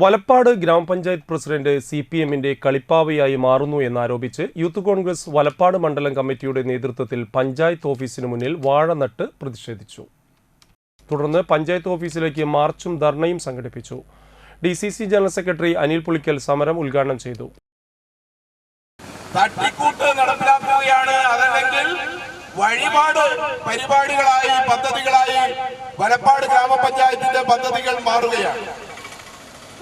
വലപ്പാട് ഗ്രാമപഞ്ചായത്ത് president C P എമ്മിന്റെ കളിപ്പാവയായി മാറുന്നു എന്നാരോപിച്ച് യൂത്ത് കോൺഗ്രസ് വലപ്പാട് മണ്ഡലം കമ്മിറ്റിയുടെ നേതൃത്വത്തിൽ പഞ്ചായത്ത് ഓഫീസിന് മുന്നിൽ വാഴ നട്ട് പ്രതിഷേധിച്ചു. തുടർന്ന് പഞ്ചായത്ത് ഓഫീസിലേക്ക് മാർച്ചും ധർണയും സംഘടിപ്പിച്ചു. D C C general secretary Anil Pulikkal സമരം ഉദ്ഘാടനം ചെയ്തു. വഴിപാട് പരിപാടികളായി പദ്ധതികളായി വലപ്പാട് ഗ്രാമപഞ്ചായത്തിന്റെ പദ്ധതികൾ മാറുകയാണ്.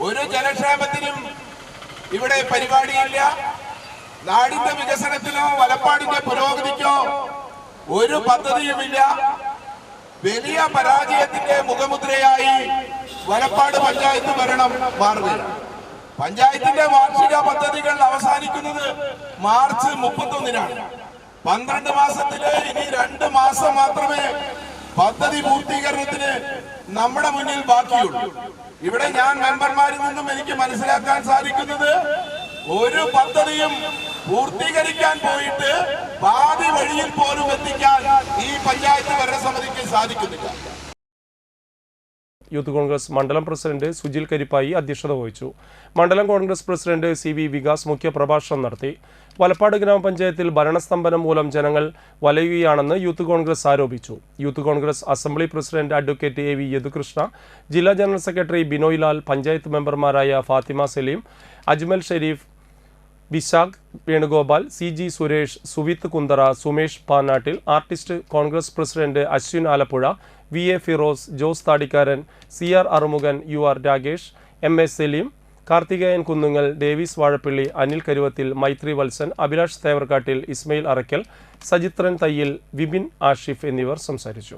ഒരു ജനക്ഷേമത്തിനും ഇവിടെ പരിപാടിയില്ല. നാടിന്റെ വികസനത്തിനോ വലപ്പാടിന്റെ പുരോഗതിക്കോ ഒരു പദ്ധതിയുമില്ല. വലിയ പരാജയത്തിന്റെ മുഖമുദ്രയായി വലപ്പാട് പഞ്ചായത്ത് ഭരണം മാറുകയാണ് പഞ്ചായത്തിന്റെ വാർഷിക പദ്ധതികൾ അവസാനിക്കുന്നത് മാർച്ച് മുപ്പത്തൊന്നിനാണ്. പന്ത്രണ്ട് മാസത്തിൽ ഇനി രണ്ട് മാസം മാത്രമേ പദ്ധതി പൂർത്തീകരണത്തിന് നമ്മുടെ മുന്നിൽ ബാക്കിയുള്ളൂ. ഇവിടെ ഞാൻ മെമ്പർമാരിൽ നിന്നും എനിക്ക് മനസ്സിലാക്കാൻ സാധിക്കുന്നത് ഒരു പദ്ധതിയും പൂർത്തീകരിക്കാൻ പോയിട്ട് പാതി വഴിയിൽ പോലും എത്തിക്കാൻ ഈ പഞ്ചായത്ത് ഭരണസമിതിക്ക് സാധിക്കുന്നില്ല. യൂത്ത് കോൺഗ്രസ് മണ്ഡലം പ്രസിഡന്റ് സുജിൽ കരിപ്പായി അധ്യക്ഷത വഹിച്ചു. മണ്ഡലം Congress president C V Vikas മുഖ്യപ്രഭാഷണം നടത്തി. വലപ്പാട് ഗ്രാമപഞ്ചായത്തിൽ ഭരണസ്തംഭനം മൂലം ജനങ്ങൾ വലയുകയാണെന്ന് യൂത്ത് കോൺഗ്രസ് ആരോപിച്ചു. Youth Congress assembly president advocate A V Yadukrishna ജില്ലാ ജനറൽ സെക്രട്ടറി ബിനോയ് ലാൽ പഞ്ചായത്ത് മെമ്പർമാരായ Fathima Salim Ajmal Sharif Vishakh Venugopal C G Suresh Suvith Kunthara Sumesh Panattil artist Congress president Ashwin Alappuzha V A Firoz Jose Thadikkaran C R Arumukhan U R Ragesh M S Salim Karthikeyan Kunnungal Davis Vazhappally Anil Karuvathil Maithri Valsan Abhilash Thevarkattil Ismail Arakkal Sajithran Thayyil Vipin Ashif എന്നിവർ സംസാരിച്ചു.